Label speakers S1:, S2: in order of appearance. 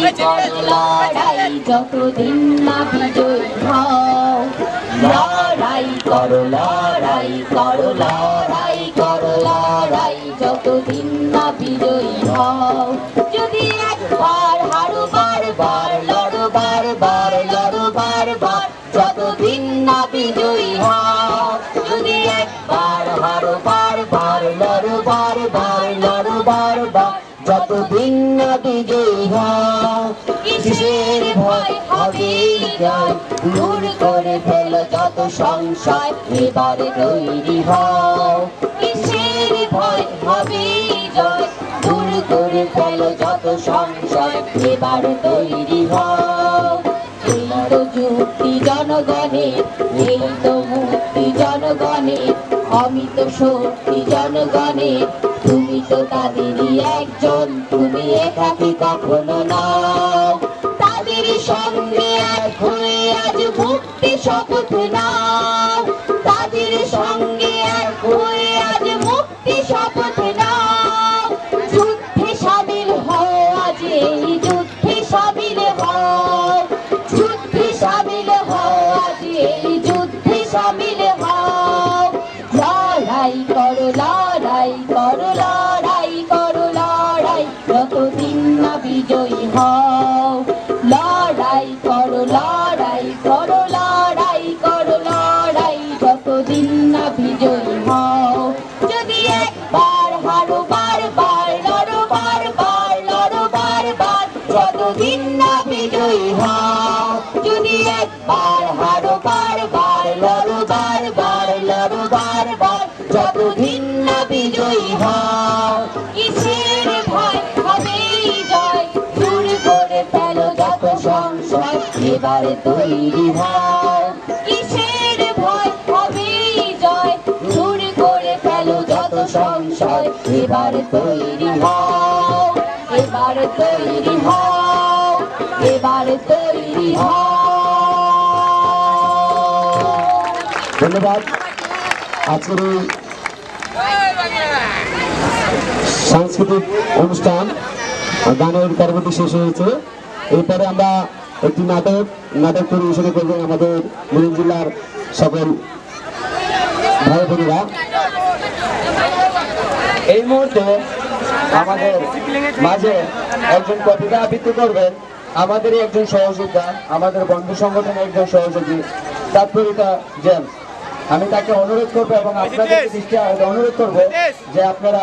S1: লড়াই যতদিন না বিজয়ী হও। লড়াই করো লড়াই করো লড়াই করো, লড়াই যতদিন না বিজয়ী হও। যদি একবার হারো বারবার, লড়ো বারবার লড়ো বারবার, যতদিন না বিজয়ী হও। যদি একবার যতদিন না বিজয়ী কিসের ভয় হবে জয় দূর করে ফেল যত সংশয়, এবারে তৈরি হও। কিসের ভয় হবে জয় দূর করে ফেল যত সংশয়, এবারে তৈরি হও। এই তো যুক্তি জনগণের এই তো মুক্তি জনগণের অমিত শক্তি জনগণের তো তাদেরই একজন, তুমি একাকি কখনো নাও? তাদের সঙ্গে এক হয়ে আজ মুক্তি শপথ নাও। তাদের সঙ্গে এক হয়ে আজ মুক্তি শপথ নাও। যুদ্ধে সামিল হও, আজ এই যুদ্ধে সামিল হও। যুদ্ধে সামিল হও, আজ এই যুদ্ধে সামিল হও। লড়াই করো লড়াই করো যতদিন না বিজয়ী হও, যদি একবার হারো, বারবার লড়ো বারবার লড়ো, বারবার, যতদিন না বিজয়ী হও, কিসের ভয়? হবে জয়। দূর করে ফেলো যত সংশয় এবারে তৈরি হও। কিসের ভয়? হবে জয়। দূর করে ফেলো যত সংশয় এবারে তৈরি হও। এবারে তৈরি এবারে তৈরি
S2: ধন্যবাদ। আজকের এই সাংস্কৃতিক অনুষ্ঠান গানের পরবর্তী শেষ হয়েছে। এরপরে আমরা একটি নাটক নাটক পরিবেশনা করবেন আমাদের মুরিন জেলার সকল ভাই বোনেরা।
S3: এই মুহূর্তে আমাদের মাঝে একজন কবিতা আবৃত্তি করবেন। আমাদেরই একজন সহযোদ্ধা আমাদের বন্ধু সংগঠনের একজন সহযোগী তাৎপরিতা জেমস। আমি তাকে অনুরোধ করব এবং আপনাদের দৃষ্টি অনুরোধ করব যে আপনারা